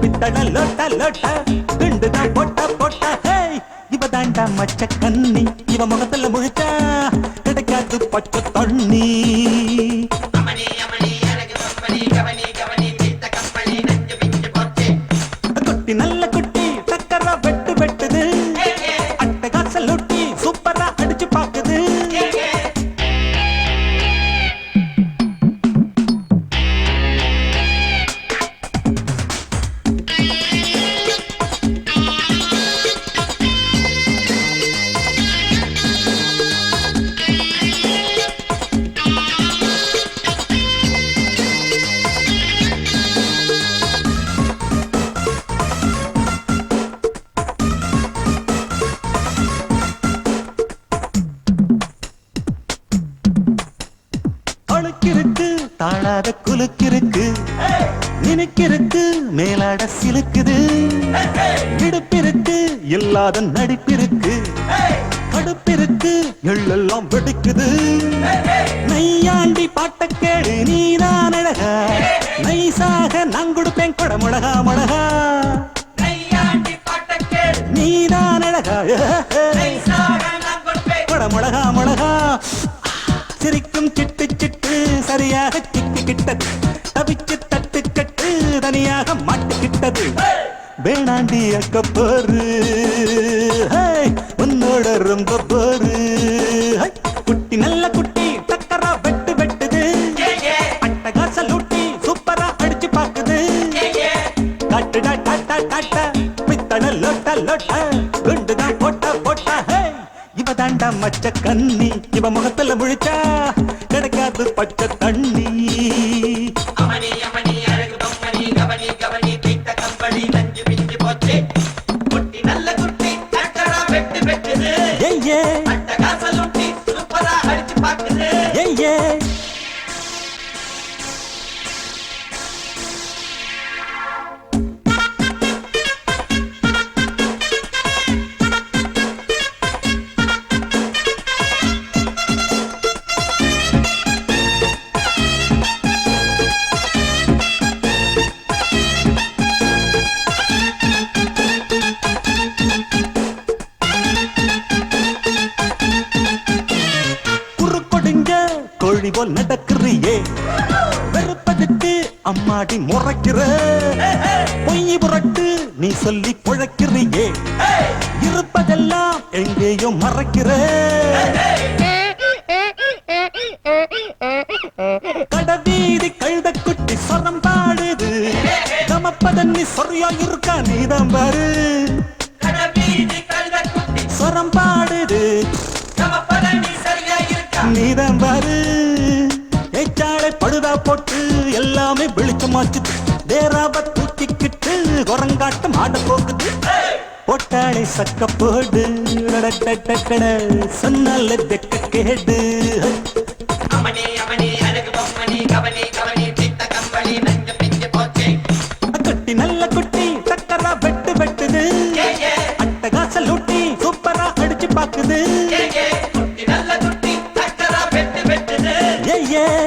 பித்தள லொட்ட லொட்ட திண்டு தான் பொட்ட பொட்ட இவ தாண்டா மச்ச கண்ணி. இவ முகத்துல நல்ல தாழாத குலுக்கிருக்கு. நினைக்கிருக்கு மேலாட சிலுக்குது. விடுப்பிருக்கு இல்லாத நடிப்பிருக்கு. கடுப்பிருக்கு எள்ளெல்லாம் வெடிக்குது. நையாண்டி பாட்ட கேடு நீதான் அழகா நைசாக நான் கொடுப்பேன் கொட முழகா முழகா நீதான் அழகா கொட முழகா முழகா சிரிக்கும் சிட்டு சிட்டு சரியாக சிக்கிக்கிட்டது தவிச்சு தட்டு கட்டு தனியாக மாட்டிக்கிட்டது. வேணாண்டி அக்க போரு. உன்னோட ரொம்ப போரு. குட்டி நல்ல குட்டி டக்கரா வெட்டு வெட்டுது. அட்டகாச லூட்டி சூப்பரா அடிச்சு பாக்குது. காட்டுடா டாட்டா டாட்டா பித்தள லோட்ட லோட்ட. குண்டுதான் போட்டா போட்டா. இவ தாண்டா மச்ச கண்ணி இவ முகத்துல முழிச்சா. கிடைக்காது பச்சை. தண்ணி அமணி கோழி போல் நடக்கிறியே? வெறுப்பதுக்கு அம்மாடி முறைக்கிற பொய் புரட்டு நீ சொல்லி புழைக்கிறியே இருப்பதெல்லாம் எங்கேயோ மறைக்கிற கடவீதி கழுத குட்டி சொரம் பாடுது. கமப்பதன்னி சொரியா இருக்கா நீதான் பாரு. படுதா போட்டு எல்லாமே வெளிச்சமாக்குது வேறாவ தூக்கிக்கிட்டு குரங்காட்டம் ஆட போகுது. பொட்டாளை சக்க போடு சொன்னால தெக்க கேடு குட்டி நல்ல குட்டி சக்கரா வெட்டு வெட்டுது. அட்டகாச லூட்டி சூப்பரா அடிச்சு பாக்குது. ஏ.